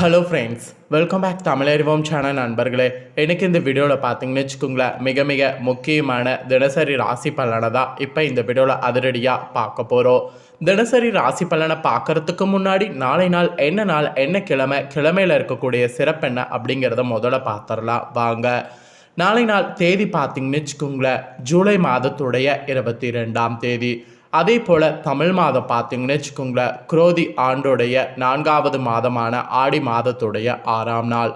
Hello friends welcome back Tamilarivom channel நண்பர்களே. எனக்கு இந்த வீடியோவில் பார்த்தீங்கன்னு வச்சுக்கோங்களேன் மிக மிக முக்கியமான தினசரி ராசி பலனை தான் இப்போ இந்த வீடியோவில் அதிரடியாக பார்க்க போகிறோம் தினசரி ராசி பலனை பார்க்கறதுக்கு முன்னாடி நாளை நாள் என்ன நாள் என்ன கிழமை கிழமையில் இருக்கக்கூடிய சிறப்பென்ன அப்படிங்கிறத முதல்ல பார்த்துடலாம். வாங்க. நாளை நாள் தேதி பார்த்தீங்கன்னு வச்சுக்கோங்களேன் ஜூலை மாதத்துடைய இருபத்தி ரெண்டாம் தேதி. அதே போல் தமிழ் மாதம் பார்த்தீங்கன்னு வச்சுக்கோங்களேன் குரோதி ஆண்டோடைய நான்காவது மாதமான ஆடி மாதத்துடைய ஆறாம் நாள்.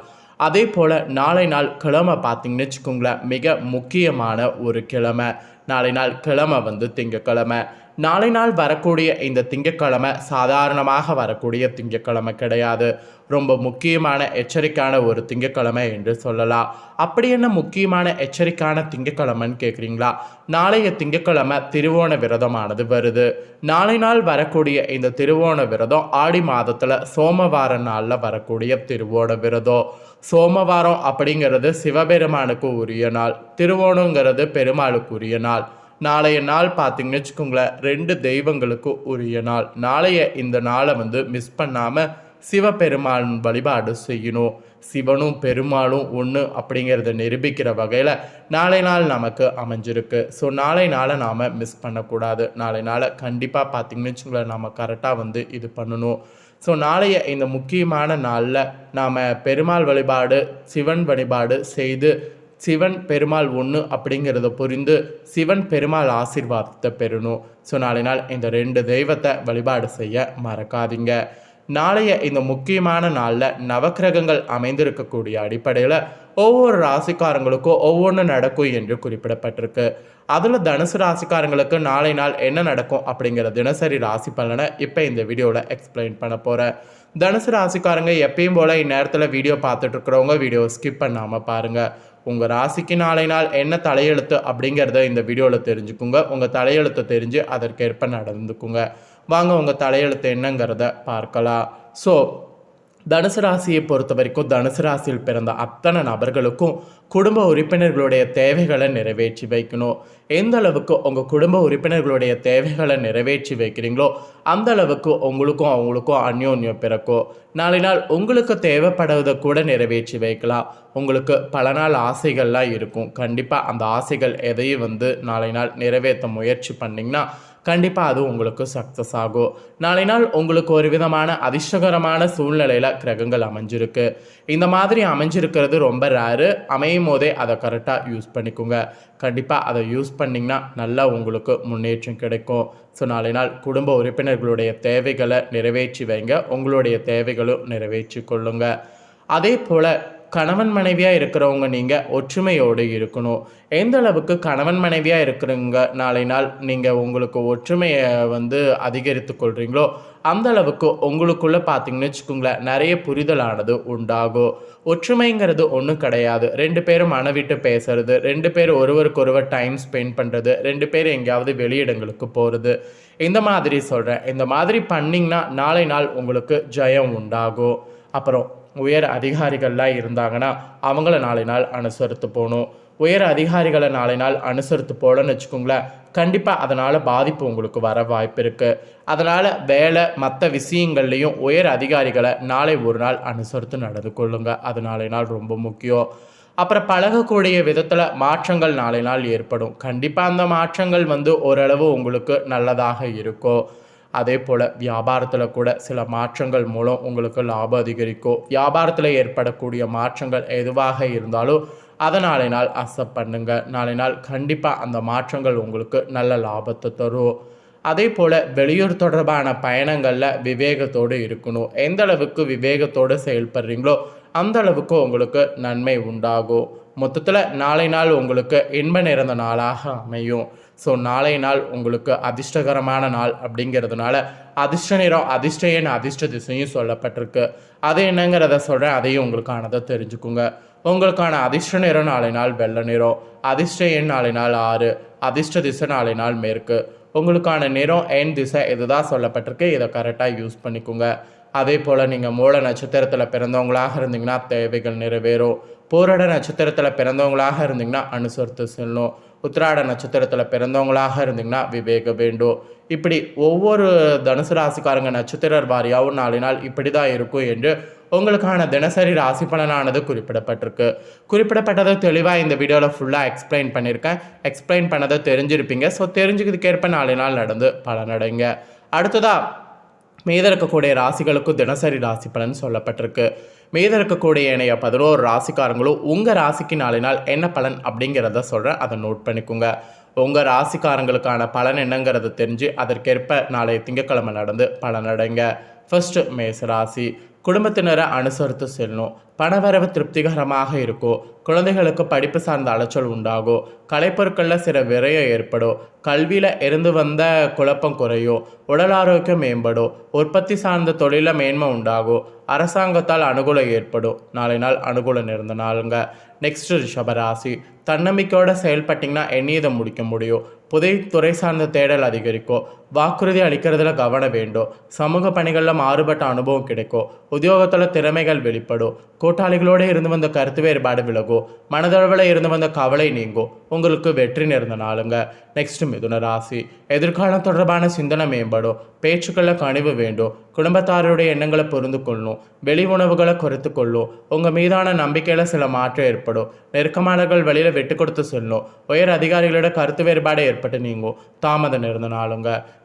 அதே போல் நாளை நாள் கிழமை பார்த்தீங்கன்னு வச்சுக்கோங்களேன் மிக முக்கியமான ஒரு கிழமை. நாளை நாள் கிழமை வந்து திங்கக்கிழமை. நாளை நாள் வரக்கூடிய இந்த திங்கட்கிழமை சாதாரணமாக வரக்கூடிய திங்கட்கிழமை கிடையாது. ரொம்ப முக்கியமான எச்சரிக்கையான ஒரு திங்கக்கிழமை என்று சொல்லலாம். அப்படி என்ன முக்கியமான எச்சரிக்கையான திங்கக்கிழமைன்னு கேட்குறீங்களா நாளைய திங்கக்கிழமை திருவோண விரதமானது வருது. நாளை நாள் வரக்கூடிய இந்த திருவோண விரதம் ஆடி மாதத்தில் சோமவார நாளில் வரக்கூடிய திருவோண விரதம். சோமவாரம் அப்படிங்கிறது சிவபெருமானுக்கு உரிய நாள் திருவோணங்கிறது பெருமாளுக்கு உரிய நாள். நாளைய நாள் பார்த்தீங்கன்னு வச்சுக்கோங்களேன் ரெண்டு தெய்வங்களுக்கும் உரிய நாள். நாளைய இந்த நாளை வந்து மிஸ் பண்ணாமல் சிவபெருமான் வழிபாடு செய்யணும். சிவனும் பெருமாளும் ஒன்று அப்படிங்கிறத நிரூபிக்கிற வகையில் நாளை நாள் நமக்கு அமைஞ்சிருக்கு. ஸோ நாளை நாளை நாம் மிஸ் பண்ணக்கூடாது. நாளை நாளை கண்டிப்பாக பார்த்தீங்கன்னு வச்சுக்கோங்களேன் நாம் கரெக்டாக வந்து இது பண்ணணும். ஸோ நாளைய இந்த முக்கியமான நாளில் நாம் பெருமாள் வழிபாடு சிவன் வழிபாடு செய்து சிவன் பெருமாள் ஒன்று அப்படிங்கிறத புரிந்து சிவன் பெருமாள் ஆசிர்வாதத்தை பெறணும். ஸோ நாளை நாள் இந்த ரெண்டு தெய்வத்தை வழிபாடு செய்ய மறக்காதீங்க. நாளைய இந்த முக்கியமான நாளில் நவக்கிரகங்கள் அமைந்திருக்கக்கூடிய அடிப்படையில் ஒவ்வொரு ராசிக்காரங்களுக்கும் ஒவ்வொன்று நடக்கும் என்று குறிப்பிடப்பட்டிருக்கு. அதில் தனுசு ராசிக்காரங்களுக்கு நாளை நாள் என்ன நடக்கும் அப்படிங்கிற தினசரி ராசி பலனை இப்போ இந்த வீடியோவில் எக்ஸ்பிளைன் பண்ண போகிறேன் தனுசு ராசிக்காரங்க எப்பயும் போல் இந்நேரத்தில் வீடியோ பார்த்துட்ருக்குறவங்க வீடியோ ஸ்கிப் பண்ணாமல் பாருங்கள் உங்கள் ராசிக்கு நாளை நாள் என்ன தலையெழுத்து அப்படிங்கிறத இந்த வீடியோவில் தெரிஞ்சுக்குங்க. உங்கள் தலையெழுத்தை தெரிஞ்சு அதற்கேற்ப நடந்துக்குங்க. வாங்க உங்கள் தலையெழுத்து என்னங்கிறத பார்க்கலாம். ஸோ தனுசு ராசியை பொறுத்த வரைக்கும் தனுசு ராசியில் பிறந்த அத்தனை நபர்களுக்கும் குடும்ப உறுப்பினர்களுடைய தேவைகளை நிறைவேற்றி வைக்கணும். எந்த அளவுக்கு உங்கள் குடும்ப உறுப்பினர்களுடைய தேவைகளை நிறைவேற்றி வைக்கிறீங்களோ அந்த அளவுக்கு உங்களுக்கும் அவங்களுக்கும் அந்யோன்யம் பிறக்கும். நாளை நாள் உங்களுக்கு தேவைப்படுவதை கூட நிறைவேற்றி வைக்கலாம். உங்களுக்கு பல நாள் ஆசைகள்லாம் இருக்கும். கண்டிப்பாக அந்த ஆசைகள் எதையும் வந்து நாளை நாள் நிறைவேற்ற முயற்சி பண்ணிங்கன்னா கண்டிப்பாக அது உங்களுக்கு சக்ஸஸ் ஆகும். நாளை நாள் உங்களுக்கு ஒரு விதமான அதிர்ஷ்டகரமான சூழ்நிலையில் கிரகங்கள் அமைஞ்சிருக்கு. இந்த மாதிரி அமைஞ்சிருக்கிறது ரொம்ப ரேரு அமையும் போதே அதை கரெக்டாக யூஸ் பண்ணிக்கோங்க. கண்டிப்பாக அதை யூஸ் பண்ணிங்கன்னா நல்லா உங்களுக்கு முன்னேற்றம் கிடைக்கும். ஸோ நாளை நாள் குடும்ப உறுப்பினர்களுடைய தேவைகளை நிறைவேற்றி வைங்க. உங்களுடைய தேவைகளும் நிறைவேற்றி கொள்ளுங்க. அதே போல் கணவன் மனைவியாக இருக்கிறவங்க நீங்கள் ஒற்றுமையோடு இருக்கணும். எந்த அளவுக்கு கணவன் மனைவியாக இருக்கிறவங்க நாளை நாள் நீங்கள் உங்களுக்கு ஒற்றுமையை வந்து அதிகரித்து கொள்கிறீங்களோ அந்த அளவுக்கு உங்களுக்குள்ளே பார்த்தீங்கன்னு வச்சுக்கோங்களேன் நிறைய புரிதலானது உண்டாகும். ஒற்றுமைங்கிறது ஒன்றும் கிடையாது. ரெண்டு பேரும் மனவிட்டு பேசுறது ரெண்டு பேர் ஒருவருக்கு ஒருவர் டைம் ஸ்பெண்ட் பண்ணுறது ரெண்டு பேர் எங்கேயாவது வெளியிடங்களுக்கு போகிறது இந்த மாதிரி சொல்கிறேன் இந்த மாதிரி பண்ணிங்கன்னா நாளை நாள் உங்களுக்கு ஜெயம் உண்டாகும். அப்புறம் உயர் அதிகாரிகள்லாம் இருந்தாங்கன்னா அவங்கள நாளை நாள் அனுசரித்து போகணும். உயர் அதிகாரிகளை நாளை நாள் அனுசரித்து போகலன்னு வச்சுக்கோங்களேன் கண்டிப்பாக அதனால் பாதிப்பு உங்களுக்கு வர வாய்ப்பு இருக்குது அதனால் வேலை மற்ற விஷயங்கள்லையும் உயர் அதிகாரிகளை நாளை ஒரு நாள் அனுசரித்து நடந்து கொள்ளுங்கள் அது நாளை நாள் ரொம்ப முக்கியம். அப்புறம் பழகக்கூடிய விதத்தில் மாற்றங்கள் நாளை நாள் ஏற்படும். கண்டிப்பாக அந்த மாற்றங்கள் வந்து ஓரளவு உங்களுக்கு நல்லதாக இருக்கும். அதே போல் வியாபாரத்தில் கூட சில மாற்றங்கள் மூலம் உங்களுக்கு லாபம் அதிகரிக்கும். வியாபாரத்தில் ஏற்படக்கூடிய மாற்றங்கள் எதுவாக இருந்தாலும் அதை நாளை நாள் அசப்ட் பண்ணுங்க. நாளை நாள் கண்டிப்பாக அந்த மாற்றங்கள் உங்களுக்கு நல்ல லாபத்தை தரும். அதே போல் வெளியூர் தொடர்பான பயணங்களில் விவேகத்தோடு இருக்கணும். எந்த அளவுக்கு விவேகத்தோடு செயல்படுறீங்களோ அந்த அளவுக்கு உங்களுக்கு நன்மை உண்டாகும். மொத்தத்தில் நாளை நாள் உங்களுக்கு இன்ப நிறந்த நாளாக அமையும். ஸோ நாளை நாள் உங்களுக்கு அதிர்ஷ்டகரமான நாள் அப்படிங்கிறதுனால அதிர்ஷ்ட நிறம் அதிர்ஷ்ட எண் அதிர்ஷ்ட திசையும் சொல்லப்பட்டிருக்கு. அது என்னங்கிறத சொல்கிறேன் அதையும் உங்களுக்கானதை தெரிஞ்சுக்குங்க. உங்களுக்கான அதிர்ஷ்ட நிறம் நாளை நாள் வெள்ளை நிறம் அதிர்ஷ்ட எண் நாளை நாள் ஆறு அதிர்ஷ்ட திசை நாளை நாள் மேற்கு. உங்களுக்கான நிறம் எண் திசை இதுதான் சொல்லப்பட்டிருக்கு. இதை கரெக்டாக யூஸ் பண்ணிக்கோங்க. அதே போல் நீங்கள் மூல நட்சத்திரத்தில் பிறந்தவங்களாக இருந்தீங்கன்னா தேவைகள் நிறைவேறும். போராட நட்சத்திரத்தில் பிறந்தவங்களாக இருந்தீங்கன்னா அனுசரித்து செல்லும். உத்திராட நட்சத்திரத்தில் பிறந்தவங்களாக இருந்தீங்கன்னா விவேக வேண்டும் இப்படி ஒவ்வொரு தனுசு ராசிக்காரங்க நட்சத்திரர் வாரியாகவும் நாளை நாள் இப்படி தான் இருக்கும் என்று உங்களுக்கான தினசரி ராசி பலனானது குறிப்பிடப்பட்டிருக்கு. குறிப்பிடப்பட்டதை தெளிவாக இந்த வீடியோவில் ஃபுல்லாக எக்ஸ்பிளைன் பண்ணியிருக்கேன். எக்ஸ்பிளைன் பண்ணதை தெரிஞ்சிருப்பீங்க. ஸோ தெரிஞ்சுக்கிறதுக்கேற்ப நாலு நாள் நடந்து பலனடைங்க. அடுத்ததாக மீத இருக்கக்கூடிய ராசிகளுக்கும் தினசரி ராசி பலன் சொல்லப்பட்டிருக்கு. மீத இருக்கக்கூடிய இணைய பதினோரு ராசிக்காரங்களும் உங்கள் ராசிக்கு நாலு நாள் என்ன பலன் அப்படிங்கிறத சொல்கிறேன் அதை நோட் பண்ணிக்கோங்க. உங்கள் ராசிக்காரங்களுக்கான பலன் என்னங்கிறத தெரிஞ்சு அதற்கேற்ப நாளைய திங்கட்கிழமை நடந்து பலனடைங்க. ஃபர்ஸ்ட் மேச ராசி குடும்பத்தினரை அனுசரித்து செல்லணும் பணவரவு திருப்திகரமாக இருக்கும். குழந்தைகளுக்கு படிப்பு சார்ந்த அலைச்சல் உண்டாகும். கலைப்பொருட்களில் சில விரயம் ஏற்படும். கல்வியில் இருந்து வந்த குழப்பம் குறையும். உடல் ஆரோக்கியம் மேம்படும். உற்பத்தி சார்ந்த தொழிலில் மேன்மை உண்டாகும். அரசாங்கத்தால் அனுகூலம் ஏற்படும். நாளை நாள் அனுகூலம் இருந்த நாளுங்க. நெக்ஸ்ட் ரிஷபராசி. தன்னம்பிக்கையோடு செயல்பட்டிங்கன்னா எண்ணியதை முடிக்க முடியும். புதை துறை சார்ந்த தேடல் அதிகரிக்கும். வாக்குறுதி அளிக்கிறதுல கவனம் வேண்டும். சமூக பணிகளில் மாறுபட்ட அனுபவம் கிடைக்கும். உத்தியோகத்தில் திறமைகள் வெளிப்படும். கூட்டாளிகளோடு இருந்து வந்த கருத்து வேறுபாடு விலகும். மனதளவில் இருந்து வந்த கவலை நீங்கும். உங்களுக்கு வெற்றி நேர்ந்த நாளுங்க. நெக்ஸ்ட் மிதுன ராசி. எதிர்காலம் தொடர்பான சிந்தனை மேம்படும். பேச்சுக்களில் கனிவு வேண்டும். குடும்பத்தாருடைய எண்ணங்களை புரிந்து கொள்ளணும் வெளி உணவுகளை குறைத்து கொள்ளும். உங்கள் மீதான நம்பிக்கையில் சில மாற்றம் ஏற்படும். நெருக்கமானவர்கள் வெளியில் விட்டு கொடுத்து சொல்லும். உயர் அதிகாரிகளோட கருத்து வேறுபாடு ஏற்பட்டு நீங்கும். தாமதம் இருந்த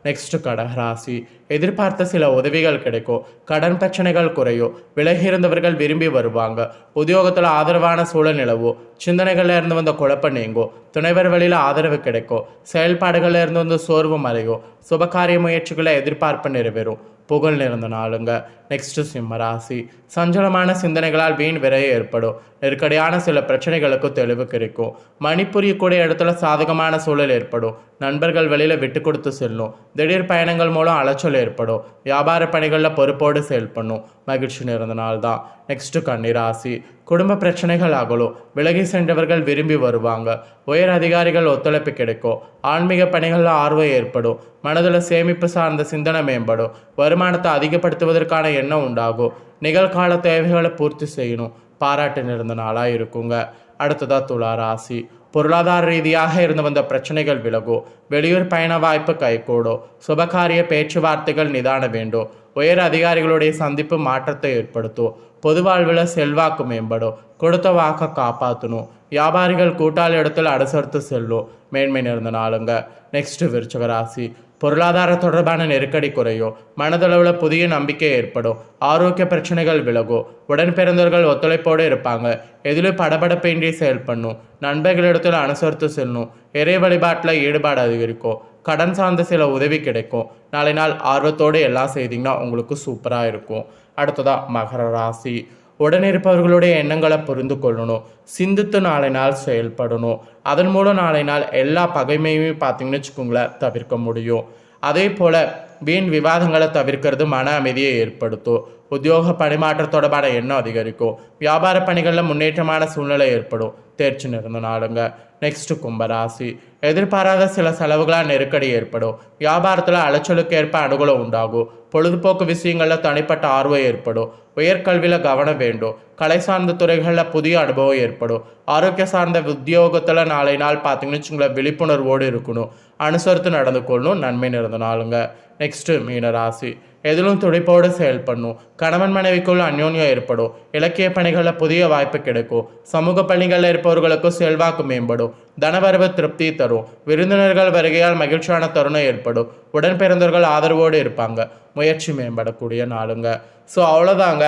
நெக்ஸ்ட்டு நெக்ஸ்ட் கடகராசி எதிர்பார்த்த சில உதவிகள் கிடைக்கும் கடன் பிரச்சனைகள் குறையும் விலகி இருந்தவர்கள் விரும்பி வருவாங்க உத்தியோகத்தில் ஆதரவான சூழல் நிலவும் சிந்தனைகளில் இருந்து வந்த குழப்பம் நீங்கும் துணைவர் வழியில் ஆதரவு கிடைக்கும் செயல்பாடுகளில் இருந்து வந்து சோர்வு மறையும் சுபகாரிய முயற்சிகளை எதிர்பார்ப்பு நிறைவேறும் புகழ் நிறைந்த நாளுங்க. நெக்ஸ்ட் சிம்ம ராசி. சஞ்சலமான சிந்தனைகளால் வீண் விரைய ஏற்படும். நெருக்கடியான சில பிரச்சனைகளுக்கு தெளிவு கிடைக்கும். மணி புரியக்கூடிய இடத்துல சாதகமான சூழல் ஏற்படும். நண்பர்கள் வெளியில் விட்டு கொடுத்து செல்லும். திடீர் பயணங்கள் மூலம் அலைச்சல் ஏற்படும். வியாபார பணிகளில் பொறுப்போடு செயல்படணும். மகிழ்ச்சி நிறைந்த நாள் தான் நெக்ஸ்ட்டு கன்னிராசி குடும்ப பிரச்சனைகள் அகலும் விலகி சென்றவர்கள் விரும்பி வருவாங்க. உயர் அதிகாரிகள் ஒத்துழைப்பு கிடைக்கும். ஆன்மீக பணிகளில் ஆர்வம் ஏற்படும். மனதில் சேமிப்பு சார்ந்த சிந்தனை மேம்படும். வருமானத்தை அதிகப்படுத்துவதற்கான எண்ணம் உண்டாகும். நிகழ்கால தேவைகளை பூர்த்தி செய்யணும். பாராட்டு நிறந்த நாளாக இருக்குங்க. அடுத்ததா துலா ராசி. பொருளாதார ரீதியாக இருந்து வந்த பிரச்சனைகள் விலகும். வெளியூர் பயண வாய்ப்பு கைகூடும். சுபகாரிய பேச்சுவார்த்தைகள் நிதான வேண்டும். உயர் அதிகாரிகளுடைய சந்திப்பு மாற்றத்தை ஏற்படுத்தும். பொதுவாழ்வில் செல்வாக்கு மேம்படும் கொடுத்த வாக்கை காப்பாற்றணும் வியாபாரிகள் கூட்டாளி இடத்துல அனுசரித்து செல்லும் மேன்மை நிறைந்த நாளுங்க நெக்ஸ்ட்டு விருச்சக ராசி பொருளாதார தொடர்பான நெருக்கடி குறையும் மனதளவில் புதிய நம்பிக்கை ஏற்படும் ஆரோக்கிய பிரச்சனைகள் விலகும் உடன் பிறந்தவர்கள் ஒத்துழைப்போடு இருப்பாங்க எதிலும் படபடப்பின்றி செயல்படணும் நண்பர்களிடத்தில் அனுசரித்து செல்லணும் இறை வழிபாட்டில் ஈடுபாடு அதிகரிக்கும் கடன் சார்ந்த சில உதவி கிடைக்கும் நாளை நாள் ஆர்வத்தோடு எல்லாம் செய்தீங்கன்னா உங்களுக்கு சூப்பராக இருக்கும் அடுத்ததா மகர ராசி. உடனிருப்பவர்களுடைய எண்ணங்களை புரிந்து கொள்ளணும். சிந்தித்து நாளை நாள் செயல்படணும். அதன் மூலம் நாளை நாள் எல்லா பகைமையுமே பார்த்தீங்கன்னு வச்சுக்கோங்களேன் தவிர்க்க முடியும். அதே போல் வீண் விவாதங்களை தவிர்க்கிறது மன அமைதியை ஏற்படுத்தும். உத்தியோக பணிமாற்ற தொடர்பான எண்ணம் அதிகரிக்கும். வியாபார பணிகளில் முன்னேற்றமான சூழ்நிலை ஏற்படும். தேர்ச்சி நிறந்த நாளுங்க. நெக்ஸ்ட் கும்பராசி. எதிர்பாராத சில செலவுகளால் நெருக்கடி ஏற்படும். வியாபாரத்தில் அலைச்சலுக்கு ஏற்ப அனுகூலம் உண்டாகும். பொழுதுபோக்கு விஷயங்களில் தனிப்பட்ட ஆர்வம் ஏற்படும். உயர்கல்வியில் கவனம் வேண்டும். கலை சார்ந்த துறைகளில் புதிய அனுபவம் ஏற்படும். ஆரோக்கிய சார்ந்த உத்தியோகத்தில் நாளை நாள் பார்த்தீங்கன்னு வச்சுங்களேன் விழிப்புணர்வோடு இருக்கணும். அனுசரித்து நடந்து கொள்ளணும். நன்மை நிறந்த நாளுங்க. நெக்ஸ்ட்டு மீனராசி எதிலும் துடிப்போடு செயல்படணும். கணவன் மனைவிக்குள் அந்யோன்யம் ஏற்படும். இலக்கிய பணிகளில் புதிய வாய்ப்பு கிடைக்கும். சமூக பணிகளில் இருப்பவர்களுக்கு செல்வாக்கு மேம்படும். தனவரவு திருப்தி தரும். விருந்தினர்கள் வருகையால் மகிழ்ச்சியான தருணம் ஏற்படும். உடன் பிறந்தவர்கள் ஆதரவோடு இருப்பாங்க. முயற்சி மேம்படக்கூடிய நாளுங்க. ஸோ அவ்வளோதாங்க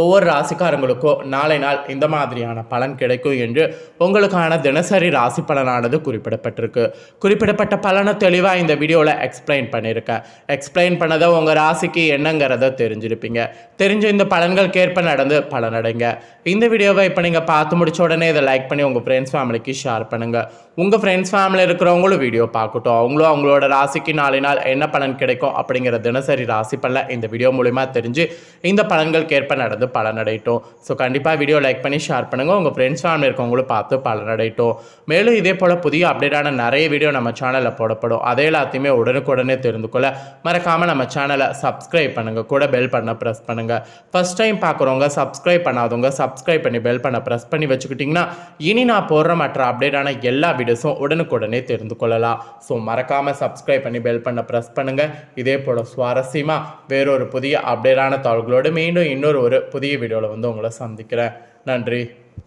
ஒவ்வொரு ராசிக்காரங்களுக்கும் நாளை நாள் இந்த மாதிரியான பலன் கிடைக்கும் என்று உங்களுக்கான தினசரி ராசி பலனானது குறிப்பிடப்பட்டிருக்கு. குறிப்பிடப்பட்ட பலனை தெளிவாக இந்த வீடியோவில் எக்ஸ்பிளைன் பண்ணியிருக்கேன். எக்ஸ்பிளைன் பண்ணதை உங்கள் ராசிக்கு என்னங்கிறத தெரிஞ்சிருப்பீங்க. தெரிஞ்ச இந்த பலன்களுக்கு ஏற்ப நடந்து பலனடைங்க. இந்த வீடியோவை இப்போ நீங்கள் பார்த்து முடிச்ச உடனே இதை லைக் பண்ணி உங்கள் ஃப்ரெண்ட்ஸ் ஃபேமிலிக்கு ஷேர் பண்ணுங்கள் உங்கள் ஃப்ரெண்ட்ஸ் ஃபேமிலியில் இருக்கிறவங்களும் வீடியோ பார்க்கட்டும். அவங்களும் அவங்களோட ராசிக்கு நாளை நாள் என்ன பலன் கிடைக்கும் அப்படிங்கிற தினசரி ராசி பலன் இந்த வீடியோ மூலிமா தெரிஞ்சு இந்த பலன்களுக்கு ஏற்ப நடந்து பலனடையட்டும். ஸோ கண்டிப்பாக வீடியோ லைக் பண்ணி ஷேர் பண்ணுங்கள் உங்கள் ஃப்ரெண்ட்ஸ் ஃபேமிலி இருக்கவங்களும் பார்த்து பலனடையட்டும். மேலும் இதே போல் புதிய அப்டேட்டான நிறைய வீடியோ நம்ம சேனலில் போடப்படும். அதே எல்லாத்தையுமே உடனுக்குடனே தெரிந்து கொள்ள மறக்காமல் நம்ம சேனலை சப்ஸ்கிரைப் பண்ணுங்கள் கூட பெல் பண்ண ப்ரெஸ் பண்ணுங்கள் ஃபஸ்ட் டைம் பார்க்குறவங்க சப்ஸ்கிரைப் பண்ணாதவங்க சப்ஸ்கிரைப் பண்ணி பெல் பண்ண ப்ரெஸ் பண்ணி வச்சுக்கிட்டிங்கன்னா இனி நான் போடுற மற்ற அப்டேட்டான எல்லா வீடியோஸும் உடனுக்குடனே தெரிந்து கொள்ளலாம். ஸோ மறக்காமல் சப்ஸ்கிரைப் பண்ணி பெல் பண்ண ப்ரெஸ் பண்ணுங்கள் இதே போல் சுவாரஸ்யமாக வேறொரு புதிய அப்டேட்டான தாள்களோடு மீண்டும் இன்னொரு ஒரு புதிய வீடியோவில் வந்து உங்களை சந்திக்கிறேன். நன்றி.